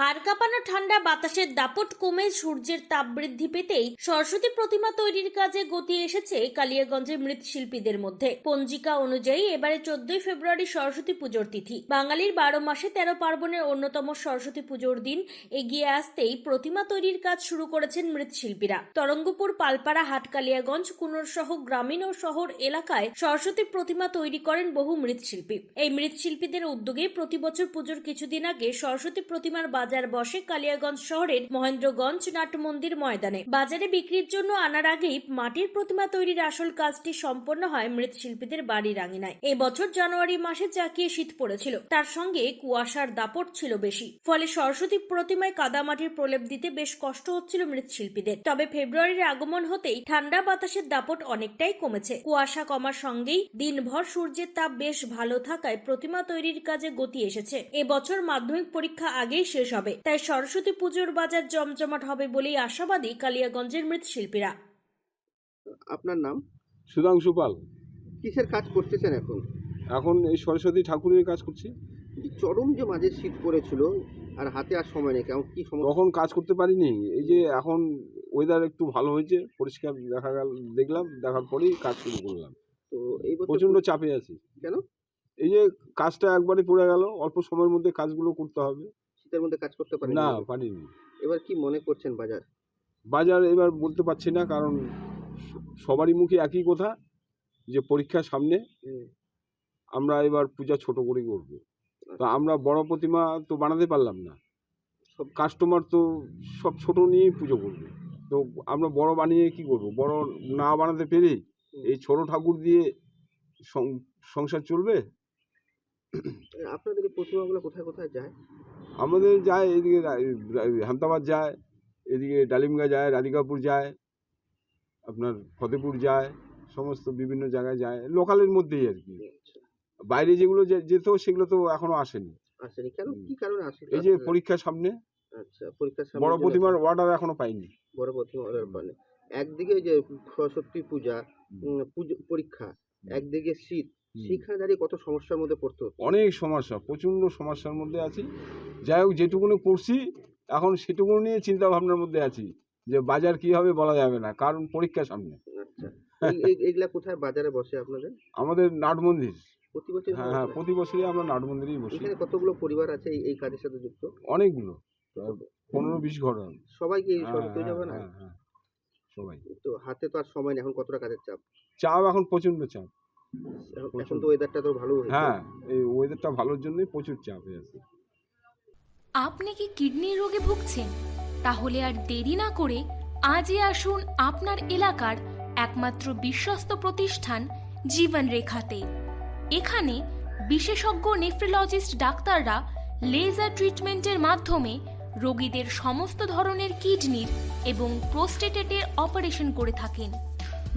হাড় কাঁপানো ঠান্ডা বাতাসের দাপট কমে সূর্যের তাপ বৃদ্ধি পেতেই সরস্বতী প্রতিমা তৈরির কাজে গতি এসেছে কালিয়াগঞ্জের মৃৎশিল্পীদের মধ্যে। পঞ্জিকা অনুযায়ী এবারে চোদ্দই ফেব্রুয়ারি সরস্বতী পুজোর তিথি। বাঙালির বারো মাসে তেরো পার্বণের অন্যতম সরস্বতী পুজোর দিন এগিয়ে আসতেই প্রতিমা তৈরির কাজ শুরু করেছেন মৃৎশিল্পীরা। তরঙ্গপুর, পালপাড়া, হাটকালিয়াগঞ্জ, কুনোরসহ গ্রামীণ ও শহর এলাকায় সরস্বতী প্রতিমা তৈরি করেন বহু মৃৎশিল্পী। এই মৃৎশিল্পীদের উদ্যোগে প্রতি বছর পুজোর কিছুদিন আগে সরস্বতী প্রতিমার বসে কালিয়াগঞ্জ শহরের মহেন্দ্রগঞ্জ নাট মন্দির ময়দানে। বাজারে বিক্রির জন্য আনার আগেই মাটির প্রতিমা তৈরির আসল কাজটি সম্পন্ন হয় মৃৎশিল্পীদের বাড়ির আঙিনায়। এবছর জানুয়ারি মাসে জাকিয়ে শীত পড়েছিল। তার সঙ্গে কুয়াশার দাপট ছিল বেশি। ফলে সরস্বতী প্রতিমায় কাদামাটির প্রলেপ দিতে বেশ কষ্ট হচ্ছিল মৃৎশিল্পীদের। তবে ফেব্রুয়ারির আগমন হতেই ঠান্ডা বাতাসের দাপট অনেকটাই কমেছে। কুয়াশা কমার সঙ্গেই দিনভর সূর্যের তাপ বেশ ভালো থাকায় প্রতিমা তৈরির কাজে গতি এসেছে। এবছর মাধ্যমিক পরীক্ষা আগেই শেষ হবে। তাই সরস্বতী পুজোর বাজার জমজমাট হবে বলেই আশাবাদী কালিয়াগঞ্জের মৃৎশিল্পীরা। আপনার নাম? সুধাংশু পাল। কিসের কাজ করতেছেন এখন? এখন এই সরস্বতী ঠাকুরের কাজ করছি। চরম যে মাঝে শীত পড়েছিল আর হাতে আর সময় নেই কেমন কি সময় তখন কাজ করতে পারিনি। এই যে এখন ওয়েদার একটু ভালো হয়েছে পরিষ্কার দেখা গেল দেখলাম দেখার পরেই কাজ শুরু করলাম। তো এই প্রচণ্ড চাপে আছি। কেন? এই যে কাজটা একবারে পড়ে গেল অল্প সময়ের মধ্যে কাজগুলো করতে হবে। শীতের মধ্যে কাজ করতে পারেন না পারিনি। এবার কি মনে করছেন বাজার? বাজার এবার বলতে পারছি না কারণ সবারই মুখে একই কথা যে পরীক্ষার সামনে আমরা এবার পূজা ছোট করে করব। তো আমরা বড় প্রতিমা তো বানাতে পারলাম না। সব কাস্টমার তো সব ছোট নিয়েই পুজো করবে। তো আমরা বড় বানিয়ে কি করব? বড় না বানাতে পেরে এই ছোট ঠাকুর দিয়ে সংসার চলবে? আপনাদের প্রতিমাগুলো কোথায় কোথায় যায়? আমাদের যায় এদিকে হামতাবাদ যায় এদিকে ডালিমগা যায় রাধিকাপুর যায় আপনার ফতেপুর যায় সমস্ত বিভিন্ন জায়গায় যায় লোকালের মধ্যেই আর কি। বাইরে যেগুলো যেত সেগুলো তো এখনও আসেনি। আসেনি। কেন। কি কারণে এই যে পরীক্ষার সামনে আচ্ছা সামনে বড় প্রতিমার অর্ডার এখনও পাইনি। বড় প্রতিমা অর্ডার পানে একদিকে যে সরস্বতী পূজা পুজো পরীক্ষা একদিকে শীত সেখানে দাঁড়িয়ে কত সমস্যার মধ্যে পড়তে অনেক সমস্যা প্রচণ্ড সমস্যার মধ্যে আছি। যাই হোক যেটুকুনি করছি এখন সেটুকু নিয়ে চিন্তা ভাবনার মধ্যে আছি যে বাজার কি হবে বলা যাবে না কারণ পরীক্ষা সামনে। আচ্ছা এই- এই- কোথায়? বাজারে বসে আপনাদের? আমাদের নাট মন্দির প্রতি বছর হ্যাঁ হ্যাঁ প্রতি বছরই আমরা নাট মন্দিরেই বসি। এখানে কতগুলো পরিবার আছে এই- কাজের সাথে যুক্ত? অনেকগুলো পনেরো বিশ ঘর। সবাইকে এই হ্যাঁ, সব যাবে না? হ্যাঁ, হ্যাঁ, সবাই। তো হাতে তো আর সময় নেই এখন কতটা কাজের চাপ? চাপ এখন প্রচণ্ড চাপ। এখন- তো ওয়েদারটা তো ভালো হয়েছে। হ্যাঁ এই ওয়েদারটা ভালোর জন্যই প্রচুর চাপ হয়ে আছে। আপনি কি কিডনির রোগে ভুগছেন? তাহলে আর দেরি না করে আজই আসুন আপনার এলাকার একমাত্র বিশ্বস্ত প্রতিষ্ঠান জীবন রেখাতে এখানে বিশেষজ্ঞ নেফ্রোলজিস্ট ডাক্তাররা লেজার ট্রিটমেন্টের মাধ্যমে রোগীদের সমস্ত ধরনের কিডনির এবং প্রোস্টেটেটের অপারেশন করে থাকেন।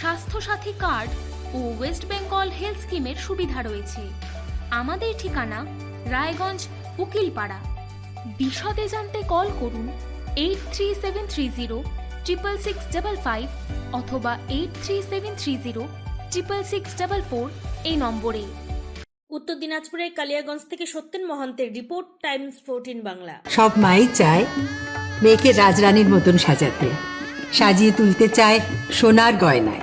স্বাস্থ্যসাথী কার্ড ও ওয়েস্ট বেঙ্গল হেলথ স্কিমের সুবিধা রয়েছে। আমাদের ঠিকানা রায়গঞ্জ উকিলপাড়া। বিশদে জানতে কল করুন eight three seven three zero triple six double five অথবা eight three seven three zero triple six double four এই নম্বরে। উত্তর দিনাজপুরের কালিয়াগঞ্জ থেকে সত্যেন মহন্তের রিপোর্ট টাইমস ফোরটিন বাংলা। সব মাই চায় মেয়েকে রাজরানীর মতন সাজাতে সাজিয়ে তুলতে চায় সোনার গয়নায়।